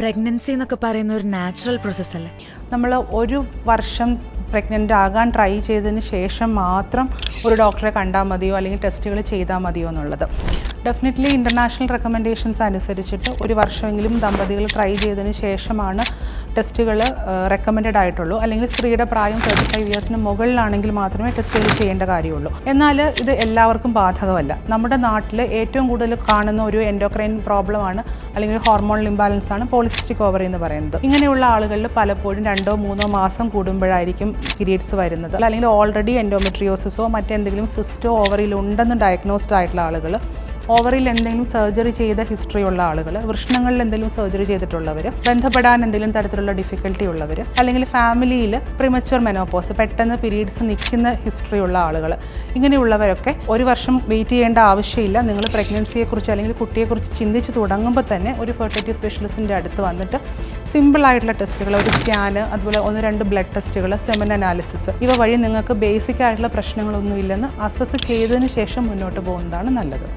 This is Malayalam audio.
പ്രഗ്നൻസി എന്നൊക്കെ പറയുന്ന ഒരു നാച്ചുറൽ പ്രോസസ് അല്ലേ? നമ്മൾ ഒരു വർഷം പ്രഗ്നന്റ് ആകാൻ ട്രൈ ചെയ്തതിന് ശേഷം മാത്രം ഒരു ഡോക്ടറെ കണ്ടാൽ മതിയോ? അല്ലെങ്കിൽ ടെസ്റ്റുകൾ ചെയ്താൽ മതിയോ എന്നുള്ളത്. ഡെഫിനറ്റ്ലി ഇന്റർനാഷണൽ റെക്കമെൻഡേഷൻസ് അനുസരിച്ചിട്ട് ഒരു വർഷമെങ്കിലും ദമ്പതികൾ ട്രൈ ചെയ്തതിന് ശേഷമാണ് ടെസ്റ്റുകൾ റെക്കമെൻഡഡ് ആയിട്ടുള്ളൂ. അല്ലെങ്കിൽ സ്ത്രീയുടെ പ്രായം തേർട്ടി ഫൈവ് ഇയേഴ്സിന് മുകളിലാണെങ്കിൽ മാത്രമേ ടെസ്റ്റുകൾ ചെയ്യേണ്ട കാര്യമുള്ളൂ. എന്നാൽ ഇത് എല്ലാവർക്കും ബാധകമല്ല. നമ്മുടെ നാട്ടിൽ ഏറ്റവും കൂടുതൽ കാണുന്ന ഒരു എൻഡോക്രൈൻ പ്രോബ്ലമാണ് അല്ലെങ്കിൽ ഹോർമോൺ ഇംബാലൻസ് ആണ് പോളിസിസ്റ്റിക് ഓവറി എന്ന് പറയുന്നത്. ഇങ്ങനെയുള്ള ആളുകളിൽ പലപ്പോഴും രണ്ടോ മൂന്നോ മാസം കൂടുമ്പോഴായിരിക്കും പീരീഡ്സ് വരുന്നത്. അല്ലെങ്കിൽ ഓൾറെഡി എൻഡോമെട്രിയോസിസോ മറ്റെന്തെങ്കിലും സിസ്റ്റോ ഓവറിൽ ഉണ്ടെന്ന് ഡയഗ്നോസ്ഡ് ആയിട്ടുള്ള ആളുകൾ ഓവറിൽ എന്തെങ്കിലും സർജറി ചെയ്ത ഹിസ്റ്ററി ഉള്ള ആളുകൾ വൃഷ്ണങ്ങളിൽ എന്തെങ്കിലും സർജറി ചെയ്തിട്ടുള്ളവർ ബന്ധപ്പെടാൻ എന്തെങ്കിലും തരത്തിലുള്ള ഡിഫിക്കൽട്ടി ഉള്ളവർ അല്ലെങ്കിൽ ഫാമിലിയിൽ പ്രിമച്വർ മെനോപോസ് പെട്ടെന്ന് പീരീഡ്സ് നിൽക്കുന്ന ഹിസ്റ്ററി ഉള്ള ആളുകൾ ഇങ്ങനെയുള്ളവരൊക്കെ ഒരു വർഷം വെയിറ്റ് ചെയ്യേണ്ട ആവശ്യമില്ല. നിങ്ങൾ പ്രഗ്നൻസിയെക്കുറിച്ച് അല്ലെങ്കിൽ കുട്ടിയെക്കുറിച്ച് ചിന്തിച്ച് തുടങ്ങുമ്പോൾ തന്നെ ഒരു ഫെർട്ടിലിറ്റി സ്പെഷ്യലിസ്റ്റിന്റെ അടുത്ത് വന്നിട്ട് സിമ്പിളായിട്ടുള്ള ടെസ്റ്റുകൾ ഒരു സ്കാൻ അതുപോലെ ഒന്ന് രണ്ട് ബ്ലഡ് ടെസ്റ്റുകൾ സെമൻ അനാലിസിസ് ഇവ വഴി നിങ്ങൾക്ക് ബേസിക് ആയിട്ടുള്ള പ്രശ്നങ്ങളൊന്നും ഇല്ലെന്ന് അസസ് ചെയ്തതിന് ശേഷം മുന്നോട്ട് പോകുന്നതാണ് നല്ലത്.